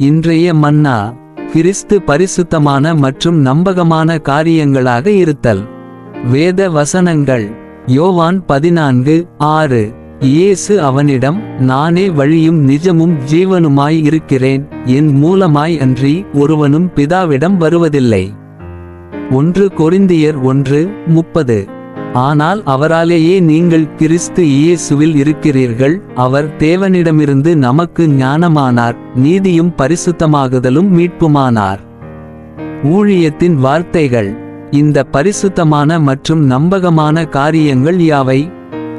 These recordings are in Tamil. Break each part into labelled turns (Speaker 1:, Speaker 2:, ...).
Speaker 1: இன்றைய மன்னா கிறிஸ்து பரிசுத்தமான மற்றும் நம்பகமான காரியங்களாக இருத்தல். வேத வசனங்கள் யோவான் பதினான்கு ஆறு. இயேசு அவனிடம் நானே வழியும் நிஜமும் ஜீவனுமாய் இருக்கிறேன். என் மூலமாய் அன்றி ஒருவனும் பிதாவிடம் வருவதில்லை. ஒன்று கொரிந்தியர் ஒன்று முப்பது. ஆனால் அவராலேயே நீங்கள் கிறிஸ்து இயேசுவில் இருக்கிறீர்கள். அவர் தேவனிடமிருந்து நமக்கு ஞானமானார் நீதியும் பரிசுத்தமாகுதலும் மீட்புமானார். ஊழியத்தின் வார்த்தைகள் இந்த பரிசுத்தமான மற்றும் நம்பகமான காரியங்கள் யாவை?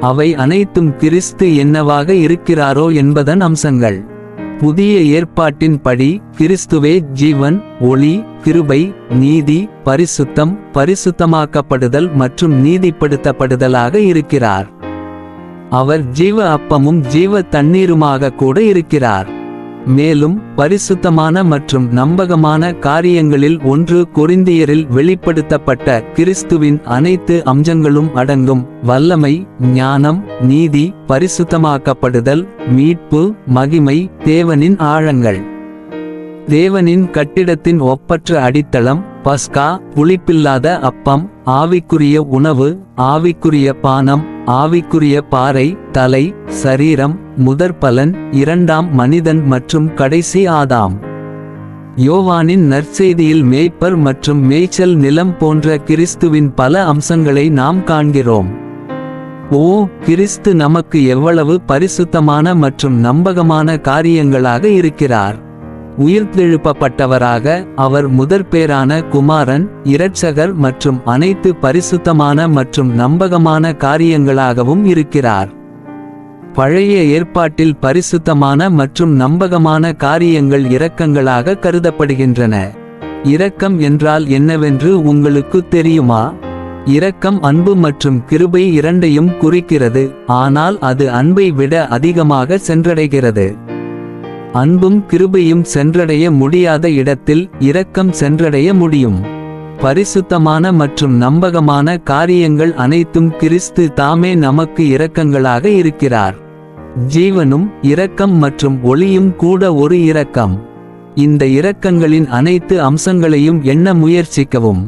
Speaker 1: அவை அனைத்தும் கிறிஸ்து என்னவாக இருக்கிறாரோ என்பதன் அம்சங்கள். புதிய ஏற்பாட்டின்படி கிறிஸ்துவே ஜீவன் ஒளி கிருபை நீதி பரிசுத்தம் பரிசுத்தமாக்கப்படுதல் மற்றும் நீதிப்படுத்தப்படுதலாக இருக்கிறார். அவர் ஜீவ அப்பமும் ஜீவ தண்ணீருமாக கூட இருக்கிறார். மேலும் பரிசுத்தமான மற்றும் நம்பகமான காரியங்களில் ஒன்று கொரிந்தியரில் வெளிப்படுத்தப்பட்ட கிறிஸ்துவின் அனைத்து அம்சங்களும் அடங்கும். வல்லமை ஞானம் நீதி பரிசுத்தமாக்கப்படுதல் மீட்பு மகிமை தேவனின் ஆழங்கள். தேவனின் கட்டிடத்தின் ஒப்பற்ற அடித்தளம் பஸ்கா புளிப்பில்லாத அப்பம் ஆவிக்குரிய உணவு ஆவிக்குரிய பானம் ஆவிக்குரிய பாறை தலை சரீரம் முதற்பலன் இரண்டாம் மனிதன் மற்றும் கடைசி ஆதாம். யோவானின் நற்செய்தியில் மேய்ப்பர் மற்றும் மேய்ச்சல் நிலம் போன்ற கிறிஸ்துவின் பல அம்சங்களை நாம் காண்கிறோம். ஓ கிறிஸ்து நமக்கு எவ்வளவு பரிசுத்தமான மற்றும் நம்பகமான காரியங்களாக இருக்கிறார். உயிர்த்தெழுப்பப்பட்டவராக அவர் முதற்பேரான குமாரன் இரட்சகர் மற்றும் அனைத்து பரிசுத்தமான மற்றும் நம்பகமான காரியங்களாகவும் இருக்கிறார். பழைய ஏற்பாட்டில் பரிசுத்தமான மற்றும் நம்பகமான காரியங்கள் இரக்கங்களாக கருதப்படுகின்றன. இரக்கம் என்றால் என்னவென்று உங்களுக்கு தெரியுமா? இரக்கம் அன்பு மற்றும் கிருபை இரண்டையும் குறிக்கிறது ஆனால் அது அன்பை விட அதிகமாக சென்றடைகிறது. அன்பும் கிருபையும் சென்றடைய முடியாத இடத்தில் இரக்கம் சென்றடைய முடியும். பரிசுத்தமான மற்றும் நம்பகமான காரியங்கள் அனைத்தும் கிறிஸ்து தாமே நமக்கு இரக்கங்களாக இருக்கிறார். ஜீவனும் இரக்கம் மற்றும் ஒளியும் கூட ஒரு இரக்கம். இந்த இரக்கங்களின் அனைத்து அம்சங்களையும் எண்ண முயற்சிக்கவும்.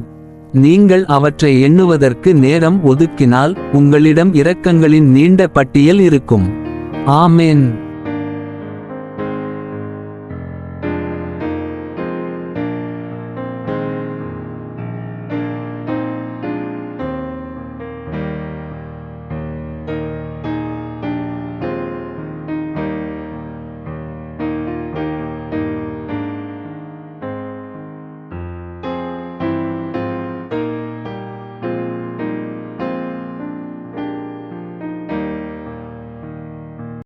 Speaker 1: நீங்கள் அவற்றை எண்ணுவதற்கு நேரம் ஒதுக்கினால் உங்களிடம் இரக்கங்களின் நீண்ட பட்டியல் இருக்கும். ஆமேன்.